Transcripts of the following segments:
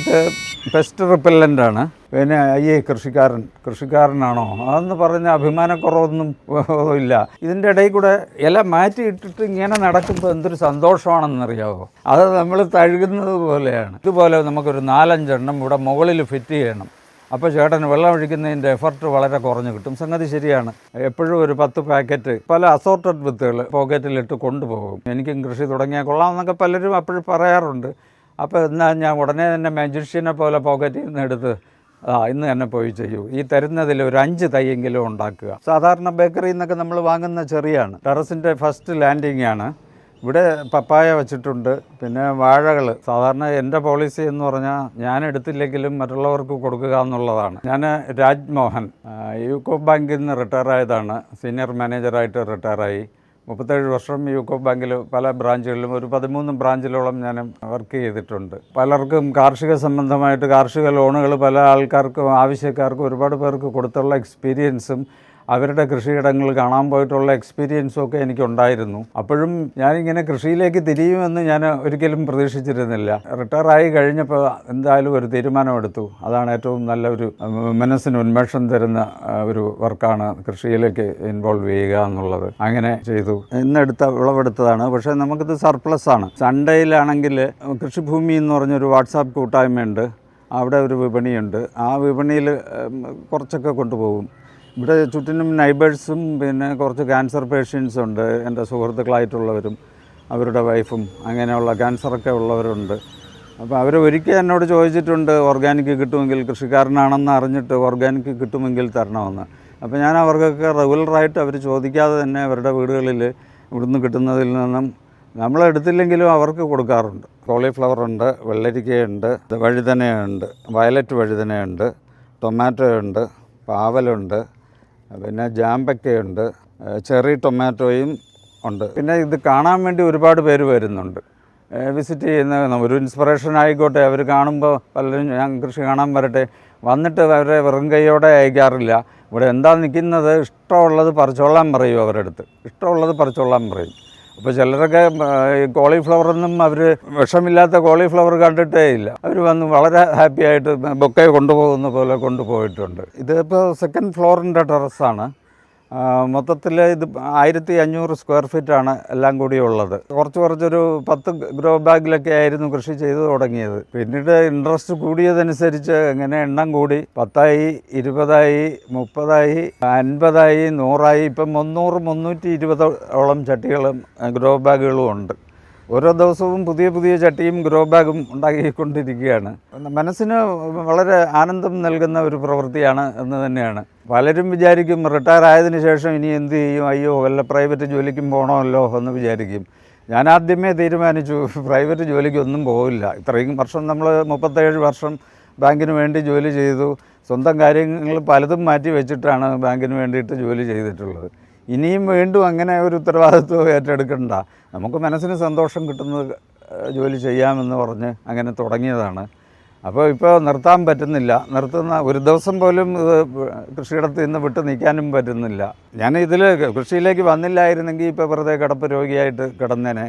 ഇത് pest repellent ആണ്. പിന്നെ അയ്യേ കൃഷിക്കാരൻ കൃഷിക്കാരനാണോ? അതെന്ന് പറഞ്ഞ അഭിമാനക്കുറവൊന്നും ഇല്ല. ഇതിന്റെ ഇടയിൽ കൂടെ ഇല മാറ്റി ഇട്ടിട്ട് ഇങ്ങനെ നടക്കുമ്പോൾ എന്തൊരു സന്തോഷമാണെന്നറിയാമോ അത് നമ്മൾ തഴുകുന്നത് പോലെയാണ്. ഇതുപോലെ നമുക്കൊരു നാലഞ്ചെണ്ണം ഇവിടെ മുകളിൽ ഫിറ്റ് ചെയ്യണം. അപ്പോൾ ചേട്ടന് വെള്ളം ഒഴിക്കുന്നതിന്റെ എഫർട്ട് വളരെ കുറഞ്ഞു കിട്ടും. സംഗതി ശരിയാണ്. എപ്പോഴും ഒരു പത്ത് പാക്കറ്റ് പല അസോർട്ടഡ് വിത്തുകൾ പോക്കറ്റിലിട്ട് കൊണ്ടുപോകും. എനിക്കും കൃഷി തുടങ്ങിയാൽ കൊള്ളാം എന്നൊക്കെ പലരും അപ്പോഴും പറയാറുണ്ട്. അപ്പോൾ എന്നാൽ ഞാൻ ഉടനെ തന്നെ മജീഷ്യനെ പോലെ പോക്കറ്റിൽ നിന്ന് എടുത്ത് ആ ഇന്ന് തന്നെ പോയി ചെയ്യൂ. ഈ തരുന്നതിൽ ഒരു അഞ്ച് തൈയെങ്കിലും ഉണ്ടാക്കുക. സാധാരണ ബേക്കറിയിൽ നിന്നൊക്കെ നമ്മൾ വാങ്ങുന്ന ചെറിയാണ്. ടെറസിന്റെ ഫസ്റ്റ് ലാൻഡിംഗ് ആണ്. ഇവിടെ പപ്പായ വെച്ചിട്ടുണ്ട്. പിന്നെ വാഴകൾ സാധാരണ എന്റെ പോളിസി എന്ന് പറഞ്ഞാൽ ഞാൻ എടുത്തില്ലെങ്കിലും മറ്റുള്ളവർക്ക് കൊടുക്കുക എന്നുള്ളതാണ്. ഞാൻ രാജ്മോഹൻ യൂക്കോ ബാങ്കിൽ നിന്ന് റിട്ടയർ ആയതാണ് സീനിയർ മാനേജറായിട്ട് റിട്ടയറായി മുപ്പത്തേഴ് വർഷം യൂക്കോ ബാങ്കിൽ പല ബ്രാഞ്ചുകളിലും ഒരു പതിമൂന്ന് ബ്രാഞ്ചിലോളം ഞാൻ വർക്ക് ചെയ്തിട്ടുണ്ട്. പലർക്കും കാർഷിക സംബന്ധമായിട്ട് കാർഷിക ലോണുകൾ പല ആൾക്കാർക്കും ആവശ്യക്കാർക്കും ഒരുപാട് പേർക്ക് കൊടുത്തുള്ള എക്സ്പീരിയൻസും അവരുടെ കൃഷിയിടങ്ങൾ കാണാൻ പോയിട്ടുള്ള എക്സ്പീരിയൻസും ഒക്കെ എനിക്കുണ്ടായിരുന്നു. അപ്പോഴും ഞാനിങ്ങനെ കൃഷിയിലേക്ക് തിരിയുമെന്ന് ഞാൻ ഒരിക്കലും പ്രതീക്ഷിച്ചിരുന്നില്ല. റിട്ടയർ ആയി കഴിഞ്ഞപ്പോൾ എന്തായാലും ഒരു തീരുമാനമെടുത്തു. അതാണ് ഏറ്റവും നല്ലൊരു ഒരു മനസ്സിന് ഉന്മേഷം തരുന്ന ഒരു വർക്കാണ് കൃഷിയിലേക്ക് ഇൻവോൾവ് ചെയ്യുക എന്നുള്ളത്. അങ്ങനെ ചെയ്തു. ഇന്നെടുത്ത വിളവെടുത്തതാണ്. പക്ഷേ നമുക്കിത് സർപ്ലസ് ആണ്. സൺഡേയിലാണെങ്കിൽ കൃഷിഭൂമി എന്ന് പറഞ്ഞൊരു വാട്സാപ്പ് കൂട്ടായ്മയുണ്ട്. അവിടെ ഒരു വിപണിയുണ്ട്. ആ വിപണിയിൽ കുറച്ചൊക്കെ കൊണ്ടുപോകും. ഇവിടെ ചുറ്റിനും നൈബേഴ്സും പിന്നെ കുറച്ച് ക്യാൻസർ പേഷ്യൻസ് ഉണ്ട്. എന്റെ സുഹൃത്തുക്കളായിട്ടുള്ളവരും അവരുടെ വൈഫും അങ്ങനെയുള്ള ക്യാൻസറൊക്കെ ഉള്ളവരുണ്ട്. അപ്പോൾ അവർ ഒരിക്കൽ എന്നോട് ചോദിച്ചിട്ടുണ്ട് ഓർഗാനിക് കിട്ടുമെങ്കിൽ കൃഷിക്കാരനാണെന്ന് അറിഞ്ഞിട്ട് ഓർഗാനിക് കിട്ടുമെങ്കിൽ തരണമെന്ന്. അപ്പോൾ ഞാൻ അവർക്കൊക്കെ റെഗുലറായിട്ട് അവർ ചോദിക്കാതെ തന്നെ അവരുടെ വീടുകളിൽ ഇവിടുന്ന് കിട്ടുന്നതിൽ നിന്നും നമ്മളെടുത്തില്ലെങ്കിലും അവർക്ക് കൊടുക്കാറുണ്ട്. കോളിഫ്ലവർ ഉണ്ട് വെള്ളരിക്കയുണ്ട് വഴുതനയുണ്ട് വയലറ്റ് വഴുതനയുണ്ട് ടൊമാറ്റോ ഉണ്ട് പാവലുണ്ട് പിന്നെ ജാമ്പക്കയുണ്ട് ചെറി ടൊമാറ്റോയും ഉണ്ട്. പിന്നെ ഇത് കാണാൻ വേണ്ടി ഒരുപാട് പേര് വരുന്നുണ്ട്. വിസിറ്റ് ചെയ്യുന്ന ഒരു ഇൻസ്പിറേഷൻ ആയിക്കോട്ടെ. അവർ കാണുമ്പോൾ പലരും ഞാൻ കൃഷി കാണാൻ വരട്ടെ. വന്നിട്ട് അവരെ വെറും കൈയോടെ അയക്കാറില്ല. ഇവിടെ എന്താ നിൽക്കുന്നത് ഇഷ്ടമുള്ളത് പറിച്ചോളാൻ പറയും അവരുടെ അടുത്ത് ഇഷ്ടമുള്ളത് പറിച്ചോളാൻ പറയും. അപ്പോൾ ചിലരൊക്കെ കോളിഫ്ലവറൊന്നും അവർ വിഷമില്ലാത്ത കോളിഫ്ലവർ കണ്ടിട്ടേ ഇല്ല. അവർ വന്ന് വളരെ ഹാപ്പിയായിട്ട് ബൊക്കെ കൊണ്ടുപോകുന്ന പോലെ കൊണ്ടുപോയിട്ടുണ്ട്. ഇതിപ്പോൾ സെക്കൻഡ് ഫ്ലോറിന്റെ ടെറസാണ്. മൊത്തത്തിൽ ഇത് ആയിരത്തി അഞ്ഞൂറ് സ്ക്വയർ ഫീറ്റാണ് എല്ലാം കൂടി ഉള്ളത്. കുറച്ച് കുറച്ചൊരു പത്ത് ഗ്രോ ബാഗിലൊക്കെ ആയിരുന്നു കൃഷി ചെയ്തു തുടങ്ങിയത്. പിന്നീട് ഇൻട്രസ്റ്റ് കൂടിയതനുസരിച്ച് ഇങ്ങനെ എണ്ണം കൂടി? പത്തായി ഇരുപതായി മുപ്പതായി അൻപതായി നൂറായി ഇപ്പം മുന്നൂറ് മുന്നൂറ്റി ഇരുപതോളം ചട്ടികളും ഗ്രോ ബാഗുകളും ഉണ്ട്. ഓരോ ദിവസവും പുതിയ പുതിയ ചട്ടിയും ഗ്രോ ബാഗും ഉണ്ടാക്കിക്കൊണ്ടിരിക്കുകയാണ്. മനസ്സിന് വളരെ ആനന്ദം നൽകുന്ന ഒരു പ്രവൃത്തിയാണ് എന്ന് തന്നെയാണ്. പലരും വിചാരിക്കും റിട്ടയർ ആയതിനു ശേഷം ഇനി എന്ത് ചെയ്യും? അയ്യോ വല്ല പ്രൈവറ്റ് ജോലിക്കും പോകണമല്ലോ എന്ന് വിചാരിക്കും. ഞാൻ ആദ്യമേ തീരുമാനിച്ചു പ്രൈവറ്റ് ജോലിക്കൊന്നും പോകില്ല ഇത്രയും വർഷം നമ്മൾ മുപ്പത്തേഴ് വർഷം ബാങ്കിന് വേണ്ടി ജോലി ചെയ്തു. സ്വന്തം കാര്യങ്ങൾ പലതും മാറ്റി വെച്ചിട്ടാണ് ബാങ്കിന് വേണ്ടിയിട്ട് ജോലി ചെയ്തിട്ടുള്ളത്. ഇനിയും വീണ്ടും അങ്ങനെ ഒരു ഉത്തരവാദിത്വം ഏറ്റെടുക്കണ്ട. നമുക്ക് മനസ്സിന് സന്തോഷം കിട്ടുന്ന ജോലി ചെയ്യാമെന്ന് പറഞ്ഞ് അങ്ങനെ തുടങ്ങിയതാണ്. അപ്പോൾ ഇപ്പോൾ നിർത്താൻ പറ്റുന്നില്ല. നിർത്തുന്ന ഒരു ദിവസം പോലും ഇത് കൃഷിയിടത്ത് നിന്ന് വിട്ട് നിൽക്കാനും പറ്റുന്നില്ല. ഞാൻ ഇതിൽ കൃഷിയിലേക്ക് വന്നില്ലായിരുന്നെങ്കിൽ ഇപ്പോൾ വെറുതെ കിടപ്പ് രോഗിയായിട്ട് കിടന്നേനെ.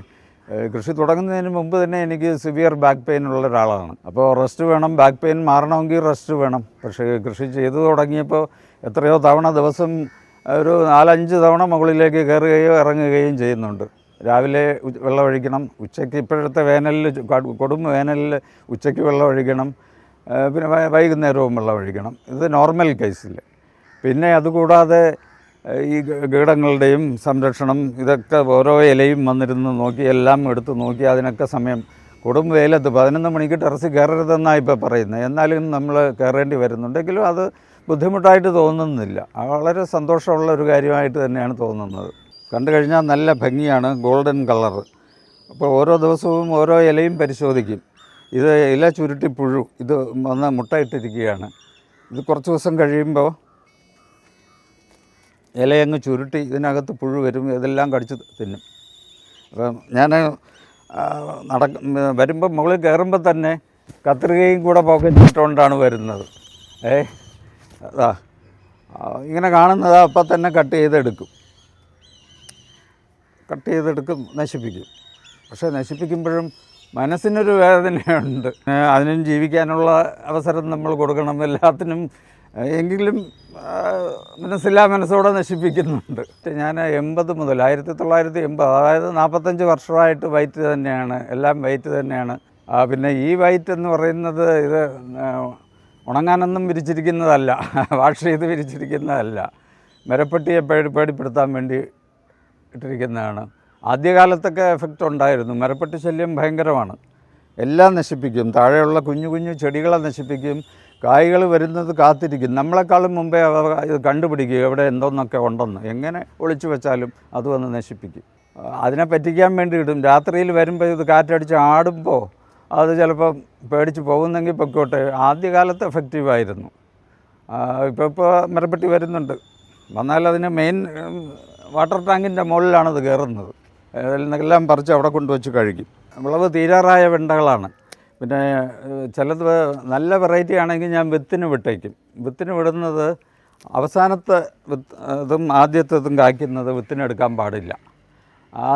കൃഷി തുടങ്ങുന്നതിന് മുമ്പ് തന്നെ എനിക്ക് സിവിയർ ബാക്ക് പെയിൻ ഉള്ള ഒരാളാണ്. അപ്പോൾ റെസ്റ്റ് വേണം ബാക്ക് പെയിൻ മാറണമെങ്കിൽ റെസ്റ്റ് വേണം. പക്ഷേ കൃഷി ചെയ്തു തുടങ്ങിയപ്പോൾ എത്രയോ തവണ ദിവസം ഒരു നാലഞ്ച് തവണ മുകളിലേക്ക് കയറുകയോ ഇറങ്ങുകയും ചെയ്യുന്നുണ്ട്. രാവിലെ വെള്ളമൊഴിക്കണം വെള്ളം ഉച്ചയ്ക്ക് ഇപ്പോഴത്തെ വേനലിൽ കൊടും വേനലിൽ ഉച്ചയ്ക്ക് വെള്ളമൊഴിക്കണം പിന്നെ വൈകുന്നേരവും വെള്ളമൊഴിക്കണം ഇത് നോർമൽ കേസിൽ. പിന്നെ അതുകൂടാതെ ഈ കീടങ്ങളുടെയും സംരക്ഷണം ഇതൊക്കെ ഓരോ ഇലയും വന്നിരുന്ന് നോക്കി എല്ലാം എടുത്ത് നോക്കി അതിനൊക്കെ സമയം. കൊടും വെയിലത്ത് പതിനൊന്ന് മണിക്ക് ടെറസ് കയറരുതെന്നാണ് ഇപ്പോൾ പറയുന്നത്. എന്നാലും നമ്മൾ കയറേണ്ടി വരുന്നുണ്ടെങ്കിലും അത് ബുദ്ധിമുട്ടായിട്ട് തോന്നുന്നില്ല. വളരെ സന്തോഷമുള്ള ഒരു കാര്യമായിട്ട് തന്നെയാണ് തോന്നുന്നത്. കണ്ടു കഴിഞ്ഞാൽ നല്ല ഭംഗിയാണ് ഗോൾഡൻ കളർ. അപ്പോൾ ഓരോ ദിവസവും ഓരോ ഇലയും പരിശോധിക്കും. ഇത് ഇല ചുരുട്ടി പുഴു ഇത് വന്ന് മുട്ടയിട്ടിരിക്കുകയാണ്. ഇത് കുറച്ച് ദിവസം കഴിയുമ്പോൾ ഇലയങ്ങ് ചുരുട്ടി ഇതിനകത്ത് പുഴു വരും ഇതെല്ലാം കടിച്ച് തിന്നും. അപ്പം ഞാൻ നട വരുമ്പോൾ മുകളിൽ കയറുമ്പോൾ തന്നെ കത്രികയും കൂടെ പോക്കറ്റ് ഇട്ടുകൊണ്ടാണ് വരുന്നത്. ഏ? അതാ. ഇങ്ങനെ കാണുന്നത് അപ്പം തന്നെ കട്ട് ചെയ്തെടുക്കും. കട്ട് ചെയ്തെടുക്കും നശിപ്പിക്കും. പക്ഷേ നശിപ്പിക്കുമ്പോഴും മനസ്സിനൊരു വേദനയുണ്ട്. അതിനും ജീവിക്കാനുള്ള അവസരം നമ്മൾ കൊടുക്കണം. എല്ലാത്തിനും എങ്കിലും മനസ്സില്ലാ മനസ്സോടെ നശിപ്പിക്കുന്നുണ്ട്. ഞാൻ എൺപത് മുതൽ ആയിരത്തി തൊള്ളായിരത്തി എൺപത് അതായത് നാൽപ്പത്തഞ്ച് വർഷമായിട്ട് വൈറ്റ് തന്നെയാണ്. എല്ലാം വൈറ്റ് തന്നെയാണ്. പിന്നെ ഈ വൈറ്റ് എന്ന് പറയുന്നത് ഇത് ഉണങ്ങാനൊന്നും വിരിച്ചിരിക്കുന്നതല്ല. വാഷ് ചെയ്ത് വിരിച്ചിരിക്കുന്നതല്ല. മരപ്പെട്ടിയെ പേടി പേടിപ്പെടുത്താൻ വേണ്ടി ഇട്ടിരിക്കുന്നതാണ്. ആദ്യകാലത്തൊക്കെ എഫക്റ്റ് ഉണ്ടായിരുന്നു. മരപ്പെട്ടി ശല്യം ഭയങ്കരമാണ്. എല്ലാം നശിപ്പിക്കും. താഴെയുള്ള കുഞ്ഞു കുഞ്ഞു ചെടികളെ നശിപ്പിക്കും. കായ്കൾ വരുന്നത് കാത്തിരിക്കും. നമ്മളെക്കാളും മുമ്പേ ഇത് കണ്ടുപിടിക്കും. എവിടെ എന്തോന്നൊക്കെ ഉണ്ടെന്ന്. എങ്ങനെ ഒളിച്ചു വെച്ചാലും അത് വന്ന് നശിപ്പിക്കും. അതിനെ പറ്റിക്കാൻ വേണ്ടി ഇടും. രാത്രിയിൽ വരുമ്പോൾ ഇത് കാറ്റടിച്ച് ആടുമ്പോൾ അത് ചിലപ്പോൾ പേടിച്ച് പോകുന്നെങ്കിൽ പൊക്കോട്ടെ. ആദ്യകാലത്ത് എഫക്റ്റീവായിരുന്നു ഇപ്പോൾ ഇപ്പോൾ മരപ്പെട്ടി വരുന്നുണ്ട്. വന്നാൽ അതിന് മെയിൻ വാട്ടർ ടാങ്കിന്റെ മുകളിലാണ് അത് കയറുന്നത്. എല്ലാം പറിച്ച് അവിടെ കൊണ്ടുവച്ച് കഴിക്കും വിളവ് തീരാറായ വെണ്ടകളാണ്. പിന്നെ ചിലത് നല്ല വെറൈറ്റി ആണെങ്കിൽ ഞാൻ വിത്തിന് വിട്ടേക്കും. വിത്തിന് വിടുന്നത് അവസാനത്തെ വിത്ത് ഇതും ആദ്യത്തേതും കായ്ക്കുന്നത് വിത്തിനെടുക്കാൻ പാടില്ല.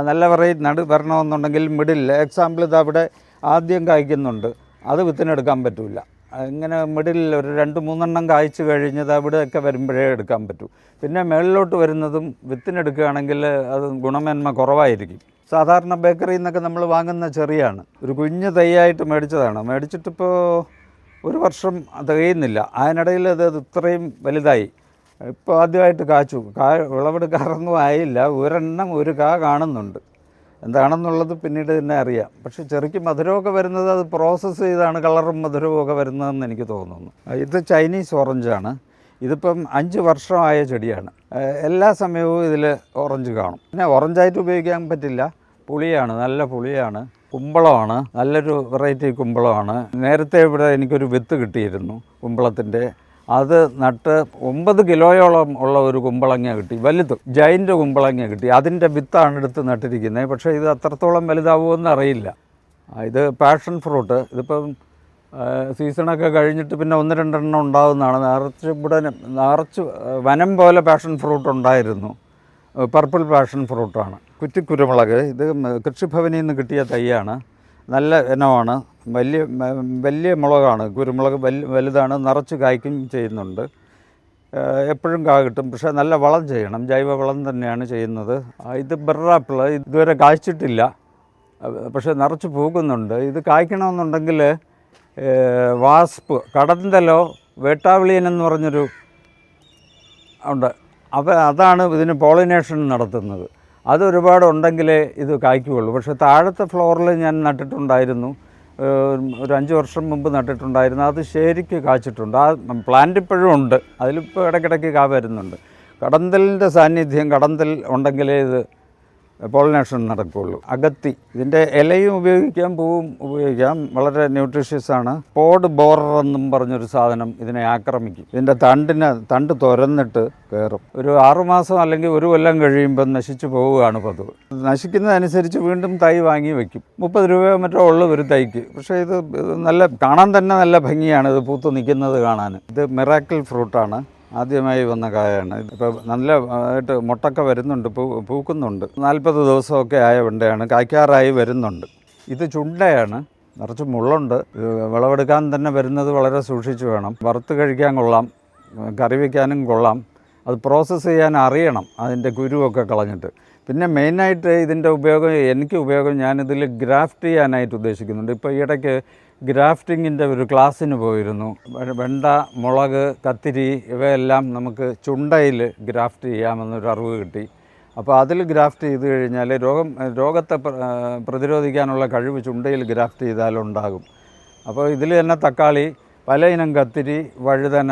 നല്ല വെറൈറ്റി നടു വരണമെന്നുണ്ടെങ്കിൽ മിഡിൽ എക്സാമ്പിൾ ഇത് അവിടെ ആദ്യം കായ്ക്കുന്നുണ്ട് അത് വിത്തിനെടുക്കാൻ പറ്റില്ല ഇങ്ങനെ മിഡിൽ ഒരു രണ്ട് മൂന്നെണ്ണം കായ്ച്ചു കഴിഞ്ഞത് അവിടെയൊക്കെ വരുമ്പോഴേ എടുക്കാൻ പറ്റൂ. പിന്നെ മേളിലോട്ട് വരുന്നതും വിത്തിനെടുക്കുകയാണെങ്കിൽ അത് ഗുണമേന്മ കുറവായിരിക്കും. സാധാരണ ബേക്കറിയിൽ നിന്നൊക്കെ നമ്മൾ വാങ്ങുന്ന ചെറിയാണ്. ഒരു കുഞ്ഞ് തൈയായിട്ട് മേടിച്ചതാണ്. മേടിച്ചിട്ടിപ്പോൾ ഒരു വർഷം തികയുന്നില്ല. അതിനിടയിൽ അത് ഇത്രയും വലുതായി. ഇപ്പോൾ ആദ്യമായിട്ട് കാച്ചു. കാ വിളവെടുക്കാറൊന്നും ആയില്ല ഒരെണ്ണം ഒരു കാ കാണുന്നുണ്ട്. എന്താണെന്നുള്ളത് പിന്നീട് തന്നെ അറിയാം. പക്ഷേ ചെറുക്ക് മധുരമൊക്കെ വരുന്നത് അത് പ്രോസസ്സ് ചെയ്താണ് കളറും മധുരവും ഒക്കെ വരുന്നതെന്ന് എനിക്ക് തോന്നുന്നു. ഇത് ചൈനീസ് ഓറഞ്ചാണ് ഇതിപ്പം അഞ്ച് വർഷമായ ചെടിയാണ്. എല്ലാ സമയവും ഇതിൽ ഓറഞ്ച് കാണും. പിന്നെ ഓറഞ്ചായിട്ട് ഉപയോഗിക്കാൻ പറ്റില്ല. പുളിയാണ് നല്ല പുളിയാണ്. കുമ്പളമാണ് നല്ലൊരു വെറൈറ്റി കുമ്പളമാണ്. നേരത്തെ ഇവിടെ എനിക്കൊരു വിത്ത് കിട്ടിയിരുന്നു കുമ്പളത്തിന്റെ അത് നട്ട് ഒമ്പത് കിലോയോളം ഉള്ള ഒരു കുമ്പളങ്ങ കിട്ടി. വലുത് ജൈന്റെ കുമ്പളങ്ങ കിട്ടി. അതിന്റെ വിത്താണ് എടുത്ത് നട്ടിരിക്കുന്നത്. പക്ഷേ ഇത് അത്രത്തോളം വലുതാവുമെന്ന് അറിയില്ല. ഇത് പാഷൻ ഫ്രൂട്ട് ഇതിപ്പം സീസണൊക്കെ കഴിഞ്ഞിട്ട് പിന്നെ ഒന്ന് രണ്ടെണ്ണം ഉണ്ടാകുന്നതാണ് നിറച്ച് ഇവിടെ നിറച്ച് വനം പോലെ പാഷൻ ഫ്രൂട്ട് ഉണ്ടായിരുന്നു. പർപ്പിൾ പാഷൻ ഫ്രൂട്ടാണ് കുറ്റിക്കുരുമുളക് ഇത് കൃഷിഭവനിൽ നിന്ന് കിട്ടിയ തൈയാണ്. നല്ല ഇനമാണ്. വലിയ വലിയ മുളകാണ്. കുരുമുളക് വലിയ വലുതാണ്. നിറച്ച് കായ്ക്കും ചെയ്യുന്നുണ്ട്. എപ്പോഴും കാ കിട്ടും. പക്ഷേ നല്ല വളം ചെയ്യണം. ജൈവ വളം തന്നെയാണ് ചെയ്യുന്നത്. ഇത് ബെറാപ്പിൾ. ഇതുവരെ കായ്ച്ചിട്ടില്ല. പക്ഷേ നിറച്ച് പൂക്കുന്നുണ്ട്. ഇത് കായ്ക്കണമെന്നുണ്ടെങ്കിൽ വാസ്പ് കടന്തലോ വേട്ടാവിളിയൻ എന്ന് പറഞ്ഞൊരു ഉണ്ട്. അപ്പോൾ അതാണ് ഇതിന് പോളിനേഷൻ നടത്തുന്നത്. അത് ഒരുപാട് ഉണ്ടെങ്കിലേ ഇത് കായ്ക്കുകയുള്ളൂ. പക്ഷേ താഴത്തെ ഫ്ലോറിൽ ഞാൻ നട്ടിട്ടുണ്ടായിരുന്നു. ഒരു അഞ്ച് വർഷം മുമ്പ് നട്ടിട്ടുണ്ടായിരുന്നു. അത് ശരിക്ക് കായ്ച്ചിട്ടുണ്ട് ആ പ്ലാന്റ് ഇപ്പോഴും ഉണ്ട്. അതിലിപ്പോൾ ഇടയ്ക്കിടയ്ക്ക് കാ വരുന്നുണ്ട്. കടന്തലിന്റെ സാന്നിധ്യം കടന്തൽ ഉണ്ടെങ്കിലേ ഇത് പോളിനേഷൻ നടക്കുകയുള്ളൂ അകത്തി ഇതിന്റെ ഇലയും ഉപയോഗിക്കാം പൂവും ഉപയോഗിക്കാം. വളരെ ന്യൂട്രീഷ്യസ് ആണ്. പോഡ് ബോറർ എന്നും പറഞ്ഞൊരു സാധനം ഇതിനെ ആക്രമിക്കും. ഇതിന്റെ തണ്ടിനെ തണ്ട് തുരന്നിട്ട് കയറും ഒരു ആറുമാസം അല്ലെങ്കിൽ ഒരു കൊല്ലം കഴിയുമ്പോൾ നശിച്ചു പോവുകയാണ് പതിവ്. നശിക്കുന്നതനുസരിച്ച് വീണ്ടും തൈ വാങ്ങി വെക്കും. മുപ്പത് രൂപയോ മറ്റോ ഉള്ളു ഒരു തൈക്ക്. പക്ഷേ ഇത് നല്ല കാണാൻ തന്നെ നല്ല ഭംഗിയാണ് ഇത് പൂത്ത് നിൽക്കുന്നത് കാണാൻ. ഇത് മിറാക്കിൾ ഫ്രൂട്ടാണ്. ആദ്യമായി വന്ന കായാണ്. ഇപ്പോൾ നല്ല ആയിട്ട് മുട്ടൊക്കെ വരുന്നുണ്ട് പൂ പൂക്കുന്നുണ്ട്. നാൽപ്പത് ദിവസമൊക്കെ ആയ വെണ്ടയാണ് കായ്ക്കാറായി വരുന്നുണ്ട്. ഇത് ചുണ്ടയാണ് നിറച്ച് മുള്ളുണ്ട്. വിളവെടുക്കാൻ തന്നെ വരുന്നത് വളരെ സൂക്ഷിച്ചു വേണം. വറുത്ത് കഴിക്കാൻ കൊള്ളാം കറി വയ്ക്കാനും കൊള്ളാം. അത് പ്രോസസ്സ് ചെയ്യാൻ അറിയണം അതിന്റെ കുരുവൊക്കെ കളഞ്ഞിട്ട്. പിന്നെ മെയിനായിട്ട് ഇതിന്റെ ഉപയോഗം എനിക്ക് ഉപയോഗം ഞാനിതിൽ ഗ്രാഫ്റ്റ് ചെയ്യാനായിട്ട് ഉദ്ദേശിക്കുന്നുണ്ട്. ഇപ്പോൾ ഈയിടയ്ക്ക് ഗ്രാഫ്റ്റിങ്ങിന്റെ ഒരു ക്ലാസ്സിന് പോയിരുന്നു. വെണ്ട മുളക് കത്തിരി ഇവയെല്ലാം നമുക്ക് ചുണ്ടയിൽ ഗ്രാഫ്റ്റ് ചെയ്യാമെന്നൊരു അറിവ് കിട്ടി. അപ്പോൾ അതിൽ ഗ്രാഫ്റ്റ് ചെയ്ത് കഴിഞ്ഞാൽ രോഗം രോഗത്തെ പ്രതിരോധിക്കാനുള്ള കഴിവ് ചുണ്ടയിൽ ഗ്രാഫ്റ്റ് ചെയ്താലുണ്ടാകും അപ്പോൾ ഇതിൽ തന്നെ തക്കാളി പല ഇനം കത്തിരി വഴുതന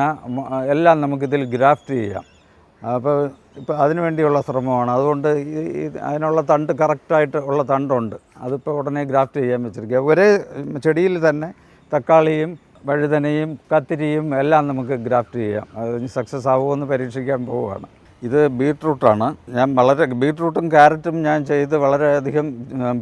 എല്ലാം നമുക്കിതിൽ ഗ്രാഫ്റ്റ് ചെയ്യാം. അപ്പോൾ ഇപ്പോൾ അതിനു വേണ്ടിയുള്ള ശ്രമമാണ്. അതുകൊണ്ട് ഈ അതിനുള്ള തണ്ട് കറക്റ്റായിട്ട് ഉള്ള തണ്ടുണ്ട്. അതിപ്പോൾ ഉടനെ ഗ്രാഫ്റ്റ് ചെയ്യാൻ വെച്ചിരിക്കുക ഒരേ ചെടിയിൽ തന്നെ തക്കാളിയും വഴുതനയും കത്തിരിയും എല്ലാം നമുക്ക് ഗ്രാഫ്റ്റ് ചെയ്യാം. അത് സക്സസ് ആവുമെന്ന് പരീക്ഷിക്കാൻ പോവുകയാണ്. ഇത് ബീട്രൂട്ടാണ് ഞാൻ വളരെ ബീട്രൂട്ടും ക്യാരറ്റും ഞാൻ ചെയ്ത് വളരെയധികം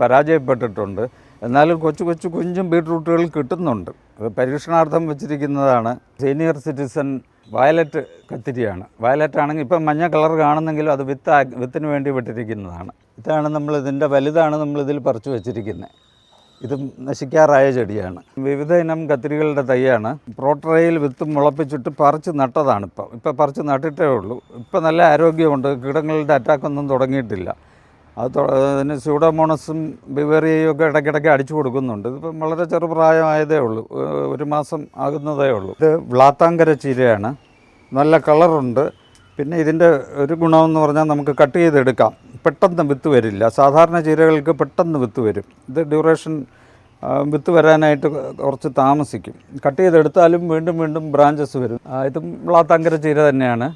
പരാജയപ്പെട്ടിട്ടുണ്ട്. എന്നാലും കൊച്ചു കൊച്ചു കുഞ്ഞും ബീട്രൂട്ടുകൾ കിട്ടുന്നുണ്ട്. അത് പരീക്ഷണാർത്ഥം വെച്ചിരിക്കുന്നതാണ്. സീനിയർ സിറ്റിസൺ വയലറ്റ് കത്തിരിയാണ്. വയലറ്റ് ആണെങ്കിൽ ഇപ്പം മഞ്ഞ കളർ കാണുന്നെങ്കിലും അത് വിത്ത് വിത്തിന് വേണ്ടി വിട്ടിരിക്കുന്നതാണ്. ഇതാണ് നമ്മൾ ഇതിന്റെ വലുതാണ് നമ്മൾ ഇതിൽ പറിച്ചു വെച്ചിരിക്കുന്നത് ഇതും നശിക്കാറായ ചെടിയാണ്. വിവിധ ഇനം കത്തിരികളുടെ തൈയാണ്. പ്രോട്ടറയിൽ വിത്ത് മുളപ്പിച്ചിട്ട് പറിച്ച് നട്ടതാണ് ഇപ്പം ഇപ്പം പറിച്ച് നട്ടിട്ടേ ഉള്ളൂ. ഇപ്പം നല്ല ആരോഗ്യമുണ്ട്. കീടങ്ങളുടെ അറ്റാക്കൊന്നും തുടങ്ങിയിട്ടില്ല. അത് അതിന് സ്യൂഡോമോണസും ബിവേറിയയും ഒക്കെ ഇടയ്ക്കിടയ്ക്ക് അടിച്ചു കൊടുക്കുന്നുണ്ട്. ഇതിപ്പം വളരെ ചെറുപ്രായമായതേ ഉള്ളൂ. ഒരു മാസം ആകുന്നതേ ഉള്ളൂ. ഇത് വ്ളാത്താങ്കര ചീരയാണ്. നല്ല കളറുണ്ട്. പിന്നെ ഇതിന്റെ ഒരു ഗുണമെന്ന് പറഞ്ഞാൽ നമുക്ക് കട്ട് ചെയ്തെടുക്കാം. പെട്ടെന്ന് വിത്ത് വരില്ല. സാധാരണ ചീരകൾക്ക് പെട്ടെന്ന് വിത്ത് വരും. ഇത് ഡ്യൂറേഷൻ വിത്ത് വരാനായിട്ട് കുറച്ച് താമസിക്കും. കട്ട് ചെയ്തെടുത്താലും വീണ്ടും വീണ്ടും ബ്രാഞ്ചസ് വരും. ഇതും വ്ളാത്താങ്കര ചീര തന്നെയാണ്.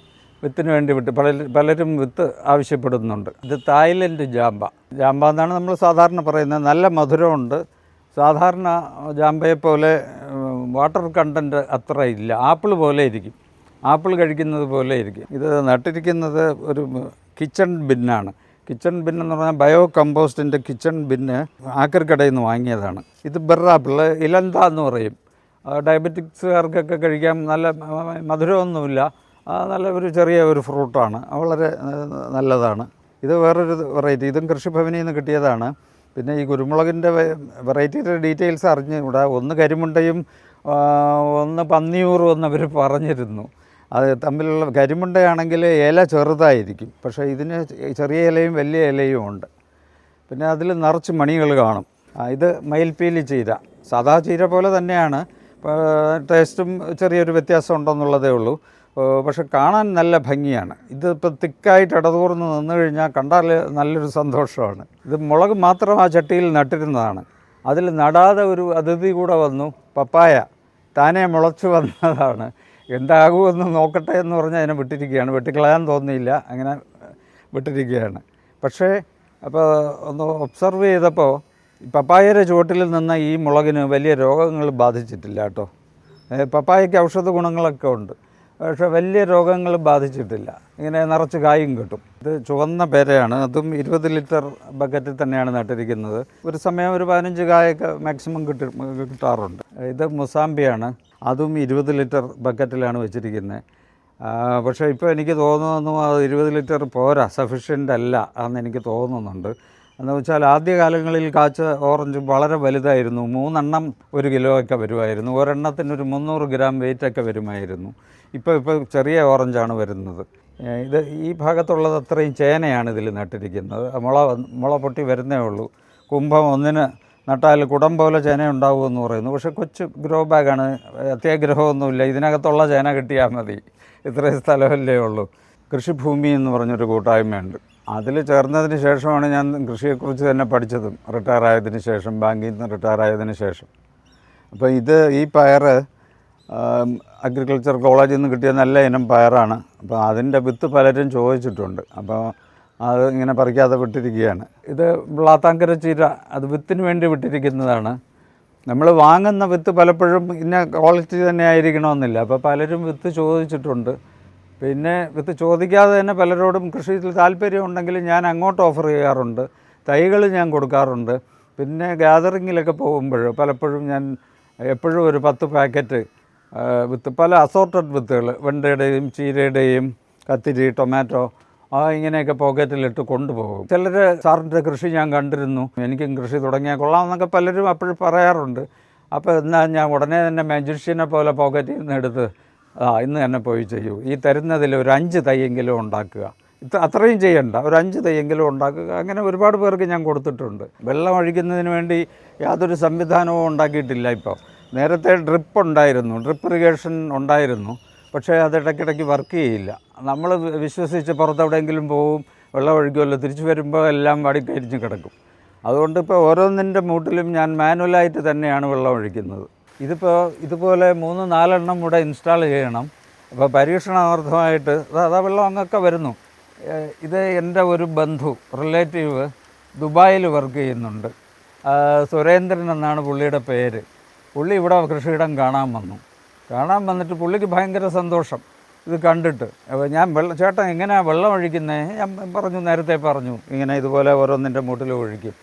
വിത്തിന് വേണ്ടി വിട്ട് പല പലരും വിത്ത് ആവശ്യപ്പെടുന്നുണ്ട്. ഇത് തായ്ലൻഡ് ജാമ്പ. ജാമ്പ എന്നാണ് നമ്മൾ സാധാരണ പറയുന്നത്. നല്ല മധുരമുണ്ട്. സാധാരണ ജാമ്പയെ പോലെ വാട്ടർ കണ്ടന്റ് അത്ര ഇല്ല. ആപ്പിൾ പോലെ ഇരിക്കും. ആപ്പിൾ കഴിക്കുന്നത് പോലെ ഇരിക്കും. ഇത് നട്ടിരിക്കുന്നത് ഒരു കിച്ചൺ ബിന്നാണ്. കിച്ചൺ ബിൻ എന്ന് പറഞ്ഞാൽ ബയോ കമ്പോസ്റ്റിന്റെ കിച്ചൺ ബിന്ന് കടയിൽ നിന്ന് വാങ്ങിയതാണ്. ഇത് ബെറാപ്പിൾ ഇലന്ത എന്ന് പറയും. ഡയബറ്റിക്സുകാർക്കൊക്കെ കഴിക്കാം നല്ല മധുരമൊന്നുമില്ല. നല്ല ഒരു ചെറിയ ഒരു ഫ്രൂട്ടാണ്. വളരെ നല്ലതാണ്. ഇത് വേറൊരു വെറൈറ്റി ഇതും കൃഷിഭവനിൽ നിന്ന് കിട്ടിയതാണ്. പിന്നെ ഈ കുരുമുളകിന്റെ വെറൈറ്റിയുടെ ഡീറ്റെയിൽസ് അറിഞ്ഞുകൂടാ ഒന്ന് കരിമുണ്ടയും ഒന്ന് പന്നിയൂറും എന്ന് അവർ പറഞ്ഞിരുന്നു. അത് തമ്മിലുള്ള കരിമുണ്ടയാണെങ്കിൽ ഇല ചെറുതായിരിക്കും. പക്ഷേ ഇതിന് ചെറിയ ഇലയും വലിയ ഇലയും ഉണ്ട്. പിന്നെ അതിൽ നിറച്ച് മണികൾ കാണും. ഇത് മയിൽപ്പീലി ചീര. സാധാ ചീര പോലെ തന്നെയാണ്. ടേസ്റ്റും ചെറിയൊരു വ്യത്യാസം ഉണ്ടെന്നുള്ളതേ ഉള്ളൂ. പക്ഷെ കാണാൻ നല്ല ഭംഗിയാണ്. ഇതിപ്പോൾ തിക്കായിട്ട് ഇടതൂർന്ന് നിന്ന് കഴിഞ്ഞാൽ കണ്ടാൽ നല്ലൊരു സന്തോഷമാണ്. ഇത് മുളക് മാത്രം ആ ചട്ടിയിൽ നട്ടിരുന്നതാണ്. അതിൽ നടാതെ ഒരു അതിഥി കൂടെ വന്നു പപ്പായ താനേ മുളച്ചു വന്നതാണ്. എന്താകുമെന്ന് നോക്കട്ടെ എന്ന് പറഞ്ഞ് അതിനെ വിട്ടിരിക്കുകയാണ്. വെട്ടിക്കളയാൻ തോന്നിയില്ല അങ്ങനെ വിട്ടിരിക്കുകയാണ്. പക്ഷേ അപ്പോൾ ഒന്ന് ഒബ്സർവ് ചെയ്തപ്പോൾ പപ്പായയുടെ ചുവട്ടിൽ നിന്ന് ഈ മുളകിന് വലിയ രോഗങ്ങൾ ബാധിച്ചിട്ടില്ല കേട്ടോ. പപ്പായയ്ക്ക് ഔഷധ ഗുണങ്ങളൊക്കെ ഉണ്ട്. പക്ഷേ വലിയ രോഗങ്ങൾ ബാധിച്ചിട്ടില്ല. ഇങ്ങനെ നിറച്ച് കായും കിട്ടും. ഇത് ചുവന്ന പേരയാണ്. അതും ഇരുപത് ലിറ്റർ ബക്കറ്റിൽ തന്നെയാണ് നട്ടിരിക്കുന്നത്. ഒരു സമയം ഒരു പതിനഞ്ച് കായൊക്കെ മാക്സിമം കിട്ടി കിട്ടാറുണ്ട്. ഇത് മുസാമ്പിയാണ് അതും ഇരുപത് ലിറ്റർ ബക്കറ്റിലാണ് വെച്ചിരിക്കുന്നത്. പക്ഷേ ഇപ്പോൾ എനിക്ക് തോന്നുന്നു അത് ഇരുപത് ലിറ്റർ പോരാ സഫീഷ്യന്റ് അല്ല എന്ന് എനിക്ക് തോന്നുന്നുണ്ട്. എന്ന് വെച്ചാൽ ആദ്യ കാലങ്ങളിൽ കാച്ച ഓറഞ്ച് വളരെ വലുതായിരുന്നു. മൂന്നെണ്ണം ഒരു കിലോയൊക്കെ വരുമായിരുന്നു. ഒരെണ്ണത്തിന് ഒരു മുന്നൂറ് ഗ്രാം വെയിറ്റ് ഒക്കെ വരുമായിരുന്നു. ഇപ്പോൾ ഇപ്പോൾ ചെറിയ ഓറഞ്ചാണ് വരുന്നത്. ഇത് ഈ ഭാഗത്തുള്ളത് അത്രയും ചേനയാണ് ഇതിൽ നട്ടിരിക്കുന്നത്. മുള മുള പൊട്ടി വരുന്നേ ഉള്ളൂ. കുംഭം ഒന്നിന് നട്ടാൽ കുടം പോലെ ചേന ഉണ്ടാവുമെന്ന് പറയുന്നു. പക്ഷേ കൊച്ച് ഗ്രോ ബാഗാണ് അത്യാഗ്രഹമൊന്നുമില്ല. ഇതിനകത്തുള്ള ചേന കിട്ടിയാൽ മതി. ഇത്രയും സ്ഥലമല്ലേ ഉള്ളൂ. കൃഷിഭൂമി എന്ന് പറഞ്ഞൊരു കൂട്ടായ്മയുണ്ട്. അതിൽ ചേർന്നതിന് ശേഷമാണ് ഞാൻ കൃഷിയെക്കുറിച്ച് തന്നെ പഠിച്ചതും. റിട്ടയർ ആയതിനു ശേഷം ബാങ്കിൽ നിന്ന് റിട്ടയർ ആയതിനു ശേഷം. അപ്പോൾ ഇത് ഈ പയർ അഗ്രികൾച്ചർ കോളേജിൽ നിന്ന് കിട്ടിയ നല്ല ഇനം പയറാണ്. അപ്പോൾ അതിന്റെ വിത്ത് പലരും ചോദിച്ചിട്ടുണ്ട്. അപ്പോൾ അത് ഇങ്ങനെ പറിക്കാതെ വിട്ടിരിക്കുകയാണ്. ഇത് വ്ളാത്താങ്കര ചീര അത് വിത്തിന് വേണ്ടി വിട്ടിരിക്കുന്നതാണ്. നമ്മൾ വാങ്ങുന്ന വിത്ത് പലപ്പോഴും ഇന്ന ക്വാളിറ്റി തന്നെ ആയിരിക്കണമെന്നില്ല. അപ്പോൾ പലരും വിത്ത് ചോദിച്ചിട്ടുണ്ട്. പിന്നെ ഇത് ചോദിക്കാതെ തന്നെ പലരോടും കൃഷിയിൽ താല്പര്യം ഉണ്ടെങ്കിൽ ഞാൻ അങ്ങോട്ട് ഓഫർ ചെയ്യാറുണ്ട്. തൈകൾ ഞാൻ കൊടുക്കാറുണ്ട്. പിന്നെ ഗ്യാതറിങ്ങിലൊക്കെ പോകുമ്പോൾ പലപ്പോഴും ഞാൻ എപ്പോഴും ഒരു പത്ത് പാക്കറ്റ് വിത്ത് പല അസോർട്ടഡ് വിത്തുകൾ വെണ്ടയുടെയും ചീരയുടെയും കത്തിരി ടൊമാറ്റോ ആ ഇങ്ങനെയൊക്കെ പോക്കറ്റിലിട്ട് കൊണ്ടുപോകും. ചിലർ സാറിന്റെ കൃഷി ഞാൻ കണ്ടിരുന്നു. എനിക്കും കൃഷി തുടങ്ങിയാൽ കൊള്ളാം എന്നൊക്കെ പലരും അപ്പോഴും പറയാറുണ്ട്. അപ്പോൾ എന്നാൽ ഞാൻ ഉടനെ തന്നെ മജീഷ്യനെ പോലെ പോക്കറ്റിൽ നിന്ന് എടുത്ത് ആ ഇന്ന് തന്നെ പോയി ചെയ്യൂ. ഈ തരുന്നതിൽ ഒരു അഞ്ച് തൈയെങ്കിലും ഉണ്ടാക്കുക. ഇത്ര അത്രയും ചെയ്യണ്ട. ഒരു അഞ്ച് തൈയെങ്കിലും ഉണ്ടാക്കുക. അങ്ങനെ ഒരുപാട് പേർക്ക് ഞാൻ കൊടുത്തിട്ടുണ്ട്. വെള്ളം ഒഴിക്കുന്നതിന് വേണ്ടി യാതൊരു സംവിധാനവും ഉണ്ടാക്കിയിട്ടില്ല ഇപ്പോൾ നേരത്തെ ഡ്രിപ്പ് ഉണ്ടായിരുന്നു. ഡ്രിപ്പ് ഇറിഗേഷൻ ഉണ്ടായിരുന്നു. പക്ഷേ അത് ഇടയ്ക്കിടയ്ക്ക് വർക്ക് ചെയ്യില്ല. നമ്മൾ വിശ്വസിച്ച് പുറത്തെവിടെയെങ്കിലും പോവും വെള്ളം ഒഴിക്കുമല്ലോ തിരിച്ചു വരുമ്പോൾ എല്ലാം വടിക്കരിഞ്ഞ് കിടക്കും. അതുകൊണ്ട് ഇപ്പോൾ ഓരോന്നിന്റെ മൂട്ടിലും ഞാൻ മാനുവലായിട്ട് തന്നെയാണ് വെള്ളം ഒഴിക്കുന്നത്. ഇതിപ്പോൾ ഇതുപോലെ മൂന്ന് നാലെണ്ണം കൂടെ ഇൻസ്റ്റാൾ ചെയ്യണം. അപ്പോൾ പരീക്ഷണാർത്ഥമായിട്ട് അതാ വെള്ളം അങ്ങൊക്കെ വരുന്നു. ഇത് എന്റെ ഒരു ബന്ധു റിലേറ്റീവ് ദുബായിൽ വർക്ക് ചെയ്യുന്നുണ്ട്. സുരേന്ദ്രൻ എന്നാണ് പുള്ളിയുടെ പേര്. പുള്ളി ഇവിടെ കൃഷിയിടം കാണാൻ വന്നു. കാണാൻ വന്നിട്ട് പുള്ളിക്ക് ഭയങ്കര സന്തോഷം. ഇത് കണ്ടിട്ട്. ഞാൻ വെള്ളം ചേട്ടൻ എങ്ങനെയാണ് വെള്ളം ഒഴിക്കുന്നത് ഞാൻ പറഞ്ഞു നേരത്തെ പറഞ്ഞു ഇങ്ങനെ ഇതുപോലെ ഓരോന്നിന്റെ മൂട്ടിൽ ഒഴിക്കും.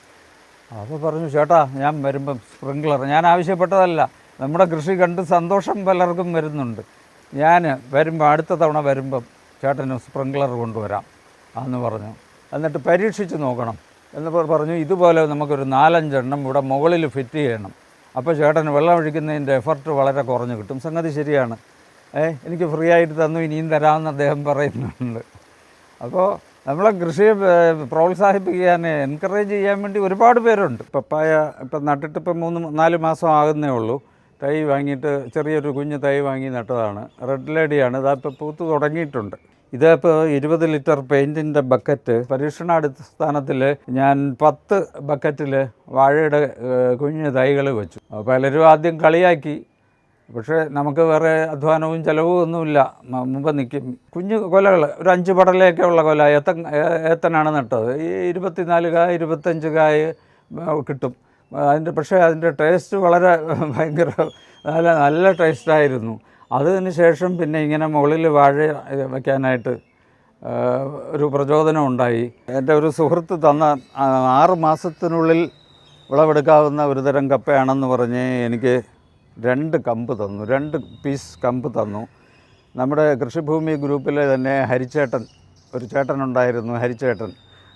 അപ്പോൾ പറഞ്ഞു ചേട്ടാ ഞാൻ വരുമ്പം സ്പ്രിങ്ക്ലർ ഞാൻ ആവശ്യപ്പെട്ടതല്ല. നമ്മുടെ കൃഷി കണ്ട് സന്തോഷം പലർക്കും വരുന്നുണ്ട്. ഞാൻ വരുമ്പോൾ അടുത്ത തവണ വരുമ്പം ചേട്ടന് സ്പ്രിങ്ക്ലർ കൊണ്ടുവരാം എന്ന് പറഞ്ഞു. എന്നിട്ട് പരീക്ഷിച്ച് നോക്കണം എന്ന് പറഞ്ഞു. ഇതുപോലെ നമുക്കൊരു നാലഞ്ചെണ്ണം ഇവിടെ മുകളിൽ ഫിറ്റ് ചെയ്യണം. അപ്പോൾ ചേട്ടൻ വെള്ളം ഒഴിക്കുന്നതിന്റെ എഫർട്ട് വളരെ കുറഞ്ഞു കിട്ടും. സംഗതി ശരിയാണ്. ഏ എനിക്ക് ഫ്രീ ആയിട്ട് തന്നു ഇനിയും തരാമെന്ന് അദ്ദേഹം പറയുന്നുണ്ട്. അപ്പോൾ നമ്മളെ കൃഷിയെ പ്രോത്സാഹിപ്പിക്കാൻ എൻകറേജ് ചെയ്യാൻ വേണ്ടി ഒരുപാട് പേരുണ്ട്. പപ്പായ ഇപ്പം നട്ടിട്ട് ഇപ്പം മൂന്ന് നാല് മാസം ആകുന്നേ ഉള്ളൂ. തൈ വാങ്ങിയിട്ട് ചെറിയൊരു കുഞ്ഞ് തൈ വാങ്ങി നട്ടതാണ്. റെഡ് ലേഡിയാണ് ഇതാപ്പോൾ പൂത്ത് തുടങ്ങിയിട്ടുണ്ട്. ഇതിപ്പോൾ ഇരുപത് ലിറ്റർ പെയിന്റിന്റെ ബക്കറ്റ്. പരീക്ഷണാടിസ്ഥാനത്തിൽ ഞാൻ പത്ത് ബക്കറ്റിൽ വാഴയുടെ കുഞ്ഞ് തൈകൾ വെച്ചു. പലരും ആദ്യം കളിയാക്കി. പക്ഷേ നമുക്ക് വേറെ അധ്വാനവും ചിലവും ഒന്നുമില്ല. മുമ്പ് നിൽക്കും കുഞ്ഞു കൊലകൾ ഒരു അഞ്ച് പടലയൊക്കെ ഉള്ള കൊല. ഏത്തൻ ഏത്തനാണ് നട്ടത്. ഈ ഇരുപത്തിനാല് കായ് ഇരുപത്തഞ്ച് കായ് കിട്ടും. അതിന്റെ പക്ഷേ അതിന്റെ ടേസ്റ്റ് വളരെ ഭയങ്കര നല്ല നല്ല ടേസ്റ്റായിരുന്നു. അതിന് ശേഷം പിന്നെ ഇങ്ങനെ മുകളിൽ വാഴ വയ്ക്കാനായിട്ട് ഒരു പ്രചോദനം ഉണ്ടായി. എന്റെ ഒരു സുഹൃത്ത് തന്ന ആറ് മാസത്തിനുള്ളിൽ വിളവെടുക്കാവുന്ന ഒരു തരം കപ്പയാണെന്ന് പറഞ്ഞ് എനിക്ക് രണ്ട് കമ്പ് തന്നു. രണ്ട് പീസ് കമ്പ് തന്നു. നമ്മുടെ കൃഷിഭൂമി ഗ്രൂപ്പിലെ തന്നെ ഹരിച്ചേട്ടൻ ഒരു ചേട്ടനുണ്ടായിരുന്നു ഹരിച്ചേട്ടൻ.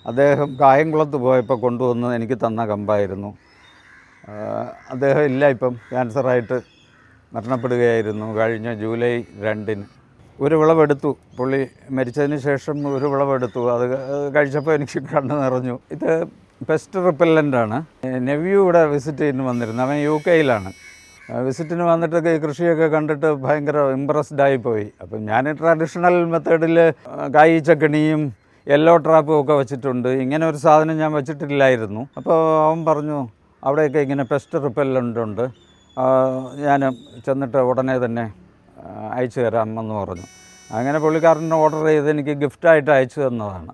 അദ്ദേഹം കായംകുളത്ത് പോയപ്പോൾ കൊണ്ടുവന്ന് എനിക്ക് തന്ന കമ്പായിരുന്നു. അദ്ദേഹം ഇല്ല ഇപ്പം. ക്യാൻസറായിട്ട് മരണപ്പെടുകയായിരുന്നു കഴിഞ്ഞ ജൂലൈ രണ്ടിന്. ഒരു വിളവെടുത്തു. പുള്ളി മരിച്ചതിന് ശേഷം ഒരു വിളവെടുത്തു. അത് കഴിച്ചപ്പോൾ എനിക്ക് കണ്ണു നിറഞ്ഞു. ഇത് പെസ്റ്റ് റിപ്പല്ലന്റാണ് നെവ്യൂ ഇവിടെ വിസിറ്റ് ചെയ്യുന്നു വന്നിരുന്നു. അവൻ യു കെയിലാണ്. വിസിറ്റിന് വന്നിട്ടൊക്കെ ഈ കൃഷിയൊക്കെ കണ്ടിട്ട് ഭയങ്കര ഇമ്പ്രസ്ഡ് ആയിപ്പോയി അപ്പം ഞാൻ ട്രഡീഷണൽ മെത്തേഡിൽ കായി ചക്കണിയും യെല്ലോ ട്രാപ്പും ഒക്കെ വെച്ചിട്ടുണ്ട്. ഇങ്ങനെ ഒരു സാധനം ഞാൻ വെച്ചിട്ടില്ലായിരുന്നു. അപ്പോൾ അവൻ പറഞ്ഞു അവിടെയൊക്കെ ഇങ്ങനെ പെസ്റ്റ് റിപ്പല്ലന്റ് ഉണ്ട്. ഞാൻ ചെന്നിട്ട് ഉടനെ തന്നെ അയച്ചു തരാമെന്ന് പറഞ്ഞു. അങ്ങനെ പുള്ളിക്കാരന്റെ ഓർഡർ ചെയ്ത് എനിക്ക് ഗിഫ്റ്റായിട്ട് അയച്ചു തന്നതാണ്.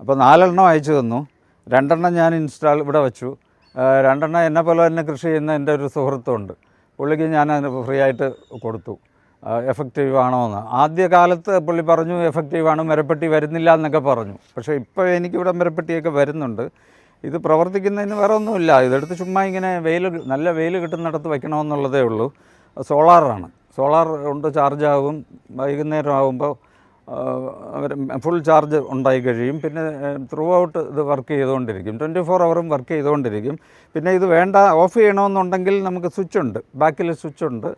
അപ്പോൾ നാലെണ്ണം അയച്ചു തന്നു. രണ്ടെണ്ണം ഞാൻ ഇൻസ്റ്റാൾ ഇവിടെ വെച്ചു. രണ്ടെണ്ണം എന്നെ പോലെ തന്നെ കൃഷി ചെയ്യുന്ന എന്റെ ഒരു സുഹൃത്തുണ്ട്. പുള്ളിക്ക് ഞാൻ ഫ്രീ ആയിട്ട് കൊടുത്തു. എഫക്റ്റീവ് ആണോ എന്ന് ആദ്യ കാലത്ത് പുള്ളി പറഞ്ഞു എഫക്റ്റീവ് ആണ് മരപ്പെട്ടി വരുന്നില്ല എന്നൊക്കെ പറഞ്ഞു. പക്ഷേ ഇപ്പോൾ എനിക്കിവിടെ മരപ്പെട്ടിയൊക്കെ വരുന്നുണ്ട്. ഇത് പ്രവർത്തിക്കുന്നതിന് വേറെ ഒന്നുമില്ല. ഇതെടുത്ത് ചുമ്മാ ഇങ്ങനെ വെയിൽ നല്ല വെയിൽ കിട്ടുന്നിടത്ത് വയ്ക്കണമെന്നുള്ളതേ ഉള്ളൂ. സോളാറാണ്. സോളാർ കൊണ്ട് ചാർജ് വൈകുന്നേരം ആകുമ്പോൾ ഫുൾ ചാർജ് ഉണ്ടായി കഴിയും. പിന്നെ ത്രൂ ഔട്ട് ഇത് വർക്ക് ചെയ്തുകൊണ്ടിരിക്കും. ട്വന്റി ഫോർ അവറും വർക്ക് ചെയ്തുകൊണ്ടിരിക്കും. പിന്നെ ഇത് വേണ്ട ഓഫ് ചെയ്യണമെന്നുണ്ടെങ്കിൽ നമുക്ക് സ്വിച്ച് ഉണ്ട്. ബാക്കിൽ സ്വിച്ച് ഉണ്ട്.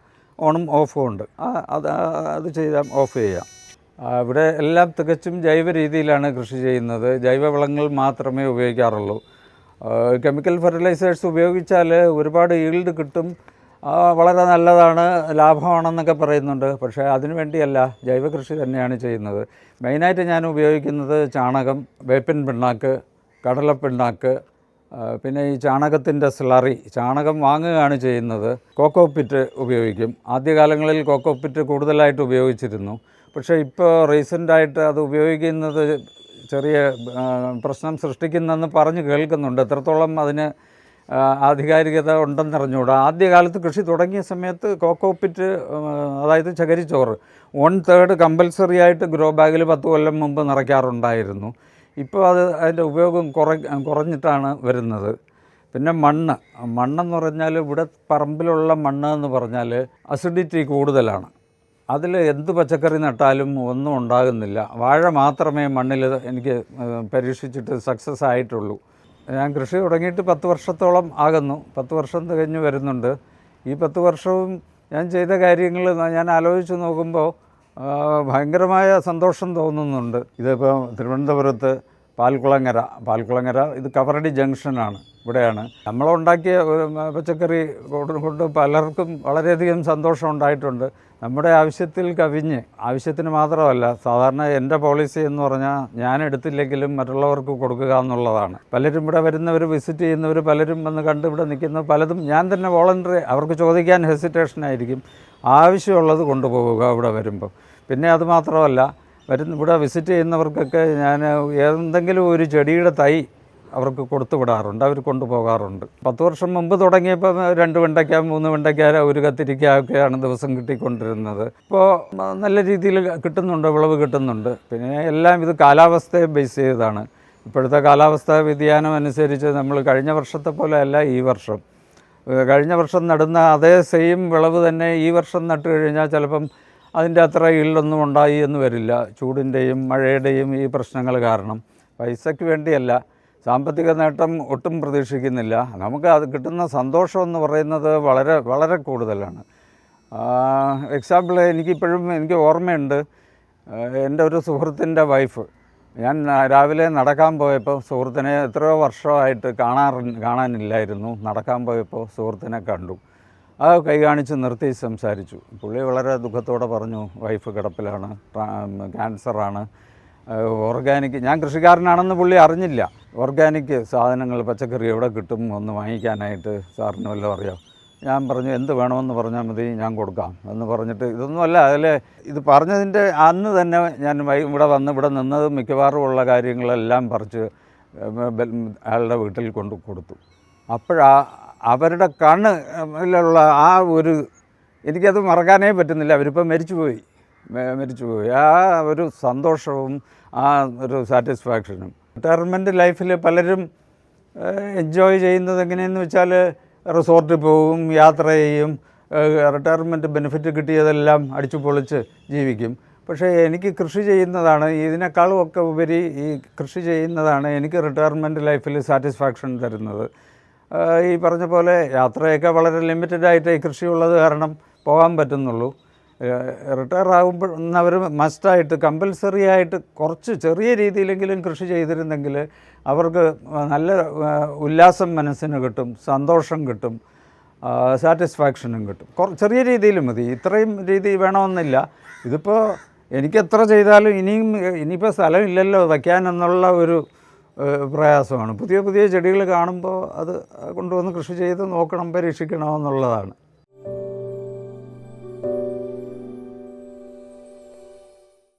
ഓണും ഓഫും ഉണ്ട്. അത് അത് ചെയ്താൽ ഓഫ് ചെയ്യാം. ഇവിടെ എല്ലാം തികച്ചും ജൈവ രീതിയിലാണ് കൃഷി ചെയ്യുന്നത്. ജൈവവളങ്ങൾ മാത്രമേ ഉപയോഗിക്കാറുള്ളൂ. കെമിക്കൽ ഫെർട്ടിലൈസേഴ്സ് ഉപയോഗിച്ചാൽ ഒരുപാട് ഈൽഡ് കിട്ടും. വളരെ നല്ലതാണ് ലാഭമാണെന്നൊക്കെ പറയുന്നുണ്ട്. പക്ഷേ അതിനു വേണ്ടിയല്ല ജൈവ കൃഷി തന്നെയാണ് ചെയ്യുന്നത്. മെയിനായിട്ട് ഞാൻ ഉപയോഗിക്കുന്നത് ചാണകം വേപ്പിൻ പിണ്ണാക്ക് കടലപ്പിണ്ണാക്ക് പിന്നെ ഈ ചാണകത്തിന്റെ സ്ലറി ചാണകം വാങ്ങുകയാണ് ചെയ്യുന്നത്. കോക്കോപ്പിറ്റ് ഉപയോഗിക്കും. ആദ്യകാലങ്ങളിൽ കോക്കോപ്പിറ്റ് കൂടുതലായിട്ട് ഉപയോഗിച്ചിരുന്നു. പക്ഷേ ഇപ്പോൾ റീസെന്റായിട്ട് അത് ഉപയോഗിക്കുന്നത് ചെറിയ പ്രശ്നം സൃഷ്ടിക്കുന്നെന്ന് പറഞ്ഞ് കേൾക്കുന്നുണ്ട്. എത്രത്തോളം അതിന് ആധികാരികത ഉണ്ടെന്നറിഞ്ഞുകൂടാ. ആദ്യകാലത്ത് കൃഷി തുടങ്ങിയ സമയത്ത് കോക്കോപ്പിറ്റ് അതായത് ചകരിച്ചോറ് വൺ തേർഡ് കമ്പൽസറി ആയിട്ട് ഗ്രോ ബാഗിൽ പത്ത് കൊല്ലം മുമ്പ് നിറയ്ക്കാറുണ്ടായിരുന്നു. ഇപ്പോൾ അത് അതിന്റെ ഉപയോഗം കുറ കുറഞ്ഞിട്ടാണ് വരുന്നത്. പിന്നെ മണ്ണ്. മണ്ണെന്ന് പറഞ്ഞാൽ ഇവിടെ പറമ്പിലുള്ള മണ്ണ് എന്ന് പറഞ്ഞാൽ അസിഡിറ്റി കൂടുതലാണ്. അതിൽ എന്ത് പച്ചക്കറി നട്ടാലും ഒന്നും ഉണ്ടാകുന്നില്ല. വാഴ മാത്രമേ മണ്ണിൽ എനിക്ക് പരീക്ഷിച്ചിട്ട് സക്സസ് ആയിട്ടുള്ളൂ. ഞാൻ കൃഷി തുടങ്ങിയിട്ട് പത്ത് വർഷത്തോളം ആകുന്നു. പത്ത് വർഷം തികഞ്ഞു വരുന്നുണ്ട്. ഈ പത്ത് വർഷവും ഞാൻ ചെയ്ത കാര്യങ്ങൾ ഞാൻ ആലോചിച്ച് നോക്കുമ്പോൾ ഭയങ്കരമായ സന്തോഷം തോന്നുന്നുണ്ട്. ഇതിപ്പോൾ തിരുവനന്തപുരത്ത് പാൽക്കുളങ്ങര പാൽക്കുളങ്ങര ഇത് കവറടി ജംഗ്ഷനാണ്. ഇവിടെയാണ്. നമ്മളുണ്ടാക്കിയ പച്ചക്കറി കൊണ്ട് പലർക്കും വളരെയധികം സന്തോഷം ഉണ്ടായിട്ടുണ്ട്. നമ്മുടെ ആവശ്യത്തിൽ കവിഞ്ഞ് ആവശ്യത്തിന് മാത്രമല്ല സാധാരണ എന്റെ പോളിസി എന്ന് പറഞ്ഞാൽ ഞാൻ എടുത്തില്ലെങ്കിലും മറ്റുള്ളവർക്ക് കൊടുക്കുക എന്നുള്ളതാണ്. പലരും ഇവിടെ വരുന്നവർ വിസിറ്റ് ചെയ്യുന്നവർ പലരും വന്ന് കണ്ട് ഇവിടെ നിൽക്കുന്ന പലതും ഞാൻ തന്നെ വോളണ്ടറി അവർക്ക് ചോദിക്കാൻ ഹെസിറ്റേഷൻ ആയിരിക്കും ആവശ്യമുള്ളത് കൊണ്ടുപോവുക ഇവിടെ വരുമ്പോൾ പിന്നെ അത് മാത്രമല്ല വരുന്ന ഇവിടെ വിസിറ്റ് ചെയ്യുന്നവർക്കൊക്കെ ഞാൻ എന്തെങ്കിലും ഒരു ചെടിയുടെ തൈ അവർക്ക് കൊടുത്തു വിടാറുണ്ട് അവർ കൊണ്ടുപോകാറുണ്ട് പത്ത് വർഷം മുമ്പ് തുടങ്ങിയപ്പോൾ രണ്ട് വെണ്ടയ്ക്ക മൂന്ന് വെണ്ടയ്ക്ക ഒരു കത്തിരിക്ക ഒക്കെയാണ് ദിവസം കിട്ടിക്കൊണ്ടിരുന്നത്. ഇപ്പോൾ നല്ല രീതിയിൽ കിട്ടുന്നുണ്ട് വിളവ് കിട്ടുന്നുണ്ട്. പിന്നെ എല്ലാം ഇത് കാലാവസ്ഥയെ ബേസ് ചെയ്തതാണ്. ഇപ്പോഴത്തെ കാലാവസ്ഥാ വ്യതിയാനം അനുസരിച്ച് നമ്മൾ കഴിഞ്ഞ വർഷത്തെ പോലെ അല്ല ഈ വർഷം. കഴിഞ്ഞ വർഷം നടുന്ന അതേ സെയിം വിളവ് തന്നെ ഈ വർഷം നട്ടു കഴിഞ്ഞാൽ ചിലപ്പം അതിന്റെ അത്ര ഈൽഡൊന്നും ഉണ്ടായി എന്ന് വരില്ല. ചൂടിന്റെയും മഴയുടെയും ഈ പ്രശ്നങ്ങൾ കാരണം. പൈസയ്ക്ക് വേണ്ടിയല്ല. സാമ്പത്തിക നേട്ടം ഒട്ടും പ്രതീക്ഷിക്കുന്നില്ല. നമുക്ക് അത് കിട്ടുന്ന സന്തോഷം എന്ന് പറയുന്നത് വളരെ വളരെ കൂടുതലാണ്. എക്സാമ്പിൾ എനിക്കിപ്പോഴും എനിക്ക് ഓർമ്മയുണ്ട്. എന്റെ ഒരു സുഹൃത്തിന്റെ വൈഫ്. ഞാൻ രാവിലെ നടക്കാൻ പോയപ്പോൾ സുഹൃത്തിനെ എത്രയോ വർഷമായിട്ട് കാണാറ് കാണാനില്ലായിരുന്നു. നടക്കാൻ പോയപ്പോൾ സുഹൃത്തിനെ കണ്ടു. ആ കൈ കാണിച്ച് നിർത്തി സംസാരിച്ചു. പുള്ളി വളരെ ദുഃഖത്തോടെ പറഞ്ഞു വൈഫ് കിടപ്പിലാണ് ക്യാൻസറാണ്. ഓർഗാനിക് ഞാൻ കൃഷിക്കാരനാണെന്ന് പുള്ളി അറിഞ്ഞില്ല. ഓർഗാനിക് സാധനങ്ങൾ പച്ചക്കറി എവിടെ കിട്ടും ഒന്ന് വാങ്ങിക്കാനായിട്ട് സാറിന് വല്ലതും അറിയാം? ഞാൻ പറഞ്ഞു എന്ത് വേണമെന്ന് പറഞ്ഞാൽ മതി ഞാൻ കൊടുക്കാം. എന്ന് പറഞ്ഞിട്ട് ഇതൊന്നുമല്ല അതിൽ ഇത് പറഞ്ഞതിന്റെ അന്ന് തന്നെ ഞാൻ ഇവിടെ വന്ന് ഇവിടെ നിന്നത് മിക്കവാറും ഉള്ള കാര്യങ്ങളെല്ലാം പറിച്ച് അയാളുടെ വീട്ടിൽ കൊണ്ട് കൊടുത്തു. അപ്പോഴാ അവരുടെ കണ്ണിലുള്ള ആ ഒരു എനിക്കത് മറക്കാനേ പറ്റുന്നില്ല. അവരിപ്പോൾ മരിച്ചുപോയി. മരിച്ചു മരിച്ചുപോയി. ആ ഒരു സന്തോഷവും ആ ഒരു സാറ്റിസ്ഫാക്ഷനും. റിട്ടയർമെന്റ് ലൈഫിൽ പലരും എൻജോയ് ചെയ്യുന്നത് എങ്ങനെയെന്ന് വെച്ചാൽ റിസോർട്ടിൽ പോവും യാത്ര ചെയ്യും റിട്ടയർമെന്റ് ബെനിഫിറ്റ് കിട്ടിയതെല്ലാം അടിച്ചു പൊളിച്ച് ജീവിക്കും. പക്ഷേ എനിക്ക് കൃഷി ചെയ്യുന്നതാണ് ഇതിനേക്കാളും ഒക്കെ ഉപരി ഈ കൃഷി ചെയ്യുന്നതാണ് എനിക്ക് റിട്ടയർമെന്റ് ലൈഫിൽ സാറ്റിസ്ഫാക്ഷൻ തരുന്നത്. ഈ പറഞ്ഞ പോലെ യാത്രയൊക്കെ വളരെ ലിമിറ്റഡ് ആയിട്ട് ഈ കൃഷിയുള്ളത് കാരണം പോകാൻ പറ്റുന്നുള്ളൂ. റിട്ടയർ ആകുമ്പോഴുന്നവർ മസ്റ്റായിട്ട് കമ്പൽസറി ആയിട്ട് കുറച്ച് ചെറിയ രീതിയിലെങ്കിലും കൃഷി ചെയ്തിരുന്നെങ്കിൽ അവർക്ക് നല്ല ഉല്ലാസം മനസ്സിന് കിട്ടും സന്തോഷം കിട്ടും സാറ്റിസ്ഫാക്ഷനും കിട്ടും. കുറ ചെറിയ രീതിയിൽ മതി. ഇത്രയും രീതി വേണമെന്നില്ല. ഇതിപ്പോൾ എനിക്ക് എത്ര ചെയ്താലും ഇനിയും ഇനിയിപ്പോൾ സ്ഥലമില്ലല്ലോ വയ്ക്കാനെന്നുള്ള ഒരു പ്രയാസമാണ്. പുതിയ പുതിയ ചെടികൾ കാണുമ്പോൾ അത് കൊണ്ടുവന്ന് കൃഷി ചെയ്ത് നോക്കണം പരീക്ഷിക്കണം എന്നുള്ളതാണ്.